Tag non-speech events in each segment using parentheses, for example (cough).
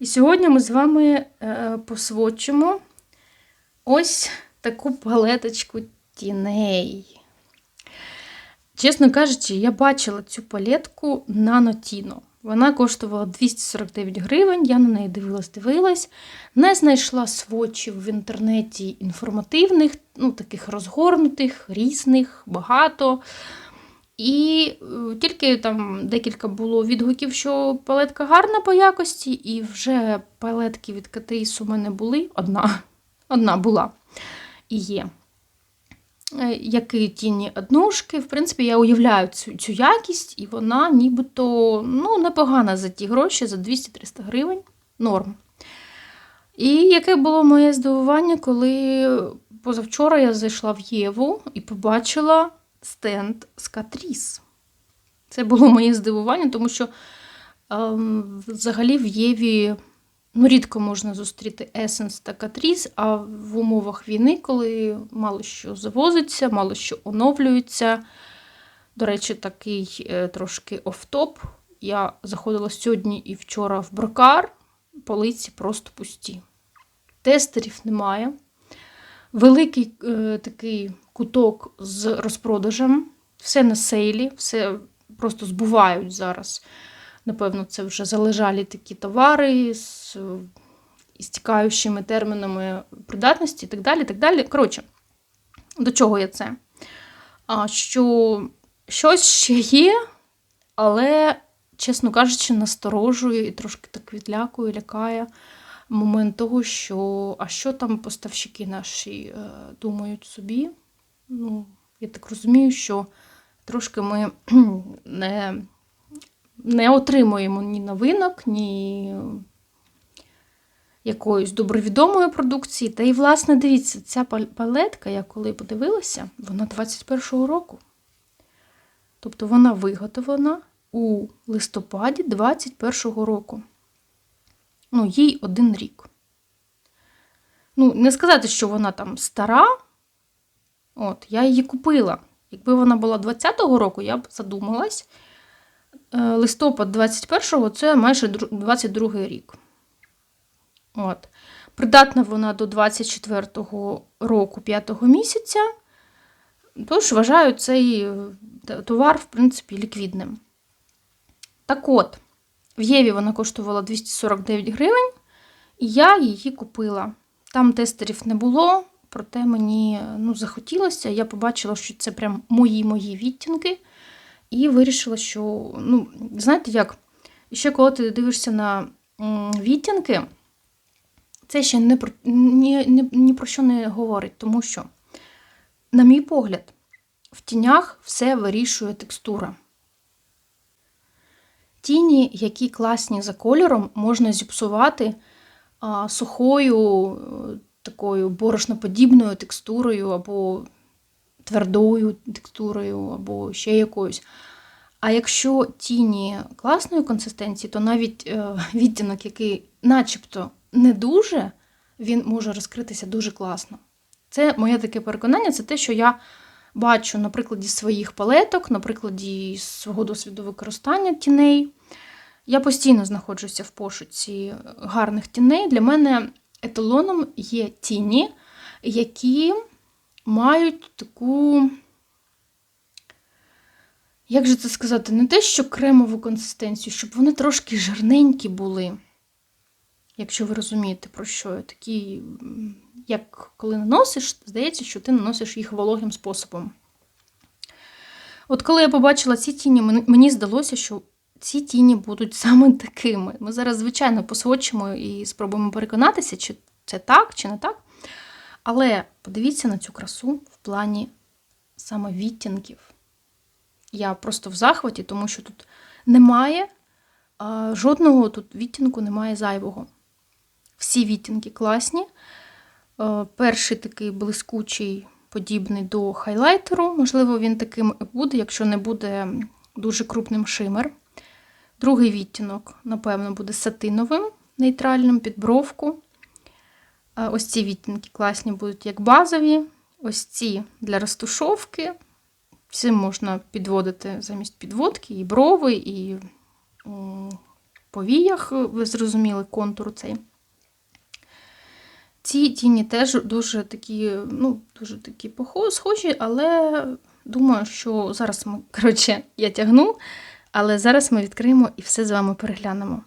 І сьогодні ми з вами е, посвочимо ось таку палеточку тіней. Чесно кажучи, я бачила цю палетку на Нотіно. Вона коштувала 249 гривень, я на неї дивилась, дивилась. Не знайшла свочів в інтернеті інформативних, ну, таких розгорнутих, різних, багато. І е, тільки там декілька було відгуків, що палетка гарна по якості, і вже палетки від Catrice у мене були. Одна, одна була і є. Е, Які тіні однушки. В принципі, я уявляю цю, цю якість, і вона нібито ну, непогана за ті гроші, за 200-300 гривень. Норм. І яке було моє здивування, коли позавчора я зайшла в Єву і побачила стенд з Катріс. Це було моє здивування, тому що ем, взагалі в Єві ну, рідко можна зустріти Есенс та Катріс, а в умовах війни, коли мало що завозиться, мало що оновлюється. До речі, такий е, трошки офтоп. Я заходила сьогодні і вчора в брокар, полиці просто пусті. Тестерів немає. Великий е, такий куток з розпродажем, все на сейлі, все просто збувають зараз. Напевно, це вже залежалі такі товари з істікаючими термінами придатності і так далі. так далі. Коротше, до чого я це? А, Що щось ще є, але, чесно кажучи, насторожує і трошки так відлякує, лякає момент того, що а що там поставщики наші е, думають собі. Ну, я так розумію, що трошки ми (clears throat) не, не отримуємо ні новинок, ні якоїсь добровідомої продукції. Та і, власне, дивіться, ця палетка, я коли подивилася, вона 21-го року. Тобто вона виготовлена у листопаді 21-го року. Ну, їй один рік. Ну, не сказати, що вона там стара. От, я її купила. Якби вона була 20-го року, я б задумалась. Е, Листопад 21-го це майже дру- 22-й рік. От. Придатна вона до 24-го року 5-го місяця. Тож вважаю цей е, товар, в принципі, ліквідним. Так от, в Єві вона коштувала 249 гривень, і я її купила. Там тестерів не було, проте мені ну, захотілося. Я побачила, що це прям мої-мої відтінки, і вирішила, що, ну, знаєте як, ще коли ти дивишся на відтінки, це ще не про, ні, ні, ні про що не говорить, тому що, на мій погляд, в тінях все вирішує текстура. Тіні, які класні за кольором, можна зіпсувати а, сухою, такою борошноподібною текстурою, або твердою текстурою, або ще якоюсь. А якщо тіні класної консистенції, то навіть е, відтінок, який начебто не дуже, він може розкритися дуже класно. Це моє таке переконання, це те, що я бачу на прикладі своїх палеток, на прикладі свого досвіду використання тіней. Я постійно знаходжуся в пошуці гарних тіней. Для мене еталоном є тіні, які мають таку, як же це сказати, не те, що кремову консистенцію, щоб вони трошки жирненькі були. Якщо ви розумієте, про що я такі, як коли наносиш, здається, що ти наносиш їх вологим способом. От коли я побачила ці тіні, мені- здалося, що ці тіні будуть саме такими. Ми зараз, звичайно, посвочимо і спробуємо переконатися, чи це так, чи не так. Але подивіться на цю красу в плані саме відтінків. Я просто в захваті, тому що тут немає жодного тут відтінку, немає зайвого. Всі відтінки класні. Е, Перший такий блискучий, подібний до хайлайтеру. Можливо, він таким і буде, якщо не буде дуже крупним шимер. Другий відтінок, напевно, буде сатиновим, нейтральним під бровку. Е, Ось ці відтінки класні будуть як базові. Ось ці для розтушовки. Цим можна підводити замість підводки і брови, і повіях, ви зрозуміли контур цей. Ці тіні теж дуже такі, ну, дуже такі схожі, але думаю, що зараз ми, коротше, я тягну, але зараз ми відкриємо і все з вами переглянемо.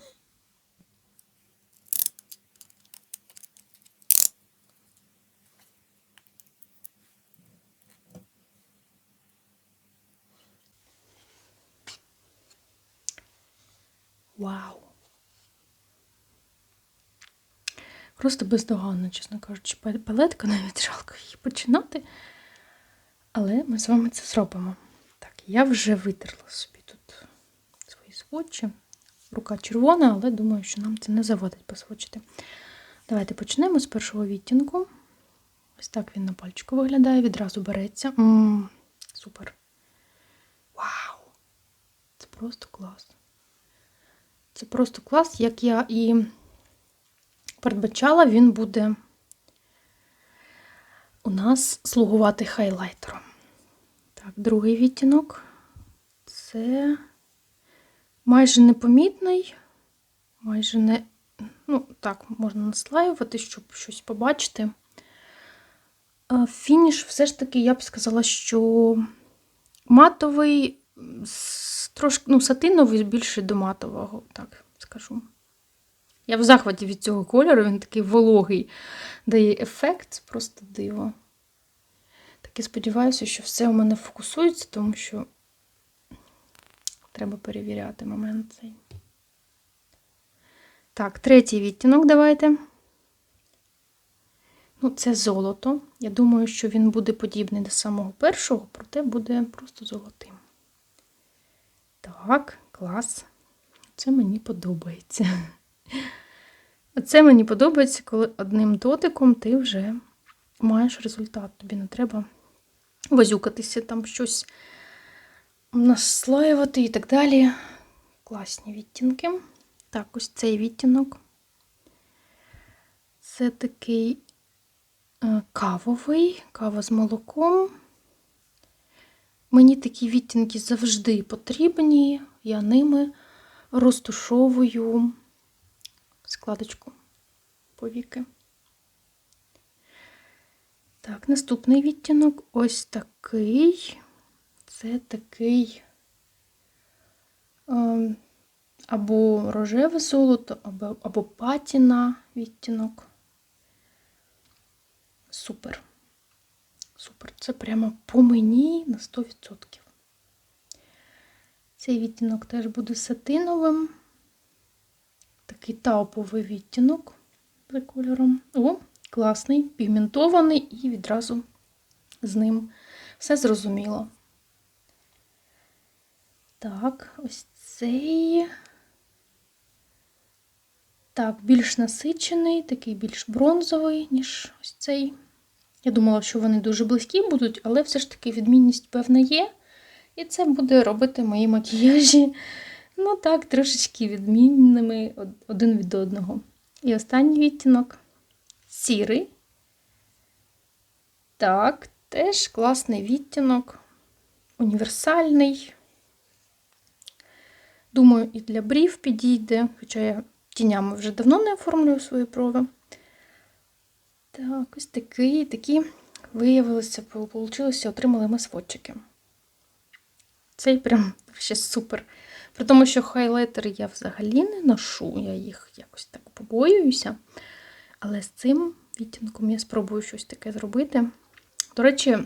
Вау! Просто бездоганно, чесно кажучи, пал- палетка, навіть жалко її починати. Але ми з вами це зробимо. Так, я вже витерла собі свочі. Рука червона, але думаю, що нам це не заводить посвочити. Давайте почнемо з першого відтінку. Ось так він на пальчику виглядає, відразу береться. м супер. Вау! Це просто клас. Це просто клас, як я і передбачала, він буде у нас слугувати хайлайтером. Так, другий відтінок це майже непомітний, майже не, ну, так, можна наслаювати, щоб щось побачити. Фініш все ж таки, я б сказала, що матовий, трошки, ну, сатиновий більше до матового, так скажу. Я в захваті від цього кольору, він такий вологий, дає ефект, просто диво. Так і сподіваюся, що все у мене фокусується, тому що треба перевіряти момент цей. Так, третій відтінок давайте. Ну, це золото. Я думаю, що він буде подібний до самого першого, проте буде просто золотим. Так, клас. Це мені подобається. Оце мені подобається, коли одним дотиком ти вже маєш результат. Тобі не треба возюкатися, там щось наслаювати і так далі. Класні відтінки. Так, ось цей відтінок. Це такий е, кавовий, кава з молоком. Мені такі відтінки завжди потрібні. Я ними розтушовую складочку повіки. Так, наступний відтінок ось такий. Це такий е, або рожеве золото, або, або патіна відтінок. Супер. Супер. Це прямо по мені на 100%. Цей відтінок теж буде сатиновим. Такий тауповий відтінок за кольором. О, класний, пігментований і відразу з ним все зрозуміло. Так, ось цей. Так, більш насичений, такий більш бронзовий, ніж ось цей. Я думала, що вони дуже близькі будуть, але все ж таки відмінність, певна, є. І це буде робити мої макіяжі, ну так, трошечки відмінними один від одного. І останній відтінок сірий. Так, теж класний відтінок, універсальний. Думаю, і для брів підійде, хоча я тінями вже давно не оформлюю свої брови. Так, ось такий, такі виявилося, получилося, отримали ми сводчики. Цей прям ще супер. При тому, що хайлайтери я взагалі не ношу, я їх якось так побоююся. Але з цим відтінком я спробую щось таке зробити. До речі,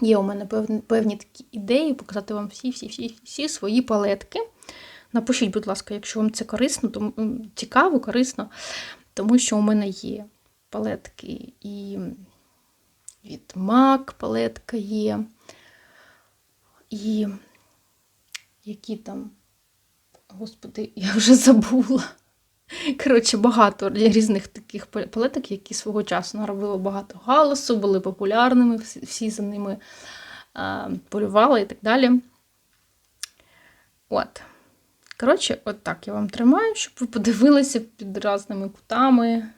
є у мене певні, такі ідеї показати вам всі-всі всі свої палетки. Напишіть, будь ласка, якщо вам це корисно, м, цікаво, корисно, тому що у мене є палетки і від MAC палетка є. І які там, господи, (laughs) я вже забула. Коротше, багато різних таких палеток, які свого часу наробили багато галасу, були популярними, всі, за ними полювали і так далі. От. Коротше, от так я вам тримаю, щоб ви подивилися під різними кутами.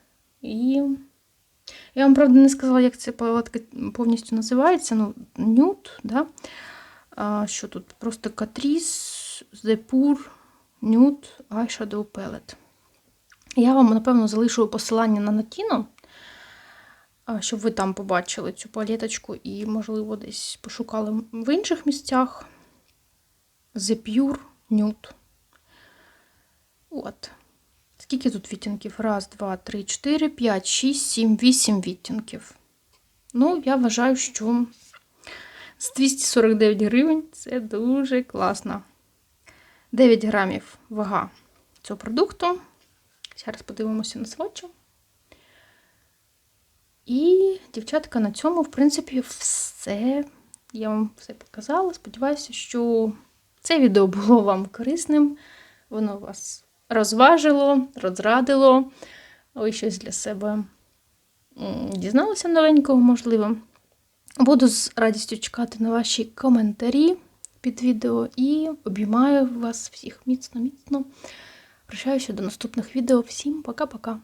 І я вам, правда, не сказала, як ця палетка повністю називається. Ну, нюд, да? А, що тут? Просто Катріс, Зепур, Nude Eyeshadow Palette. Я вам, напевно, залишу посилання на Натіно, щоб ви там побачили цю палеточку і, можливо, десь пошукали в інших місцях. The Pure Nude. От. Скільки тут відтінків? Раз, два, три, чотири, п'ять, шість, сім, вісім відтінків. Ну, я вважаю, що з 249 гривень це дуже класно. 9 грамів вага цього продукту. Зараз подивимося на сводчу. І, дівчатка, на цьому, в принципі, все. Я вам все показала. Сподіваюся, що це відео було вам корисним. Воно вас розважило, розрадило. Ви щось для себе дізналися новенького, можливо. Буду з радістю чекати на ваші коментарі під відео і обіймаю вас всіх міцно-міцно. Прощаюся до наступних відео. Всім пока-пока.